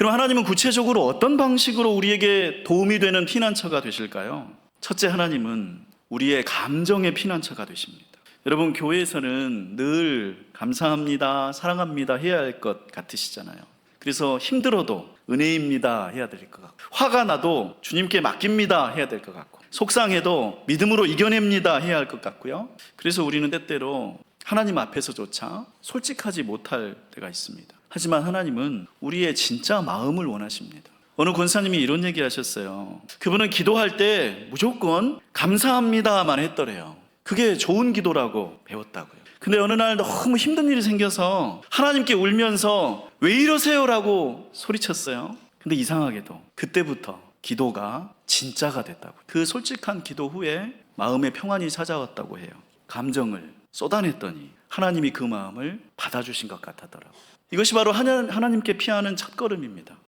그럼 하나님은 구체적으로 어떤 방식으로 우리에게 도움이 되는 피난처가 되실까요? 첫째 하나님은 우리의 감정의 피난처가 되십니다. 여러분 교회에서는 늘 감사합니다, 사랑합니다 해야 할 것 같으시잖아요. 그래서 힘들어도 은혜입니다 해야 될 것 같고 화가 나도 주님께 맡깁니다 해야 될 것 같고 속상해도 믿음으로 이겨냅니다 해야 할 것 같고요. 그래서 우리는 때때로 하나님 앞에서조차 솔직하지 못할 때가 있습니다. 하지만 하나님은 우리의 진짜 마음을 원하십니다. 어느 권사님이 이런 얘기 하셨어요. 그분은 기도할 때 무조건 감사합니다만 했더래요. 그게 좋은 기도라고 배웠다고요. 근데 어느 날 너무 힘든 일이 생겨서 하나님께 울면서 왜 이러세요라고 소리쳤어요. 근데 이상하게도 그때부터 기도가 진짜가 됐다고. 그 솔직한 기도 후에 마음의 평안이 찾아왔다고 해요. 감정을 쏟아냈더니 하나님이 그 마음을 받아주신 것 같았더라고요. 이것이 바로 하나- 하나님께 피하는 첫걸음입니다.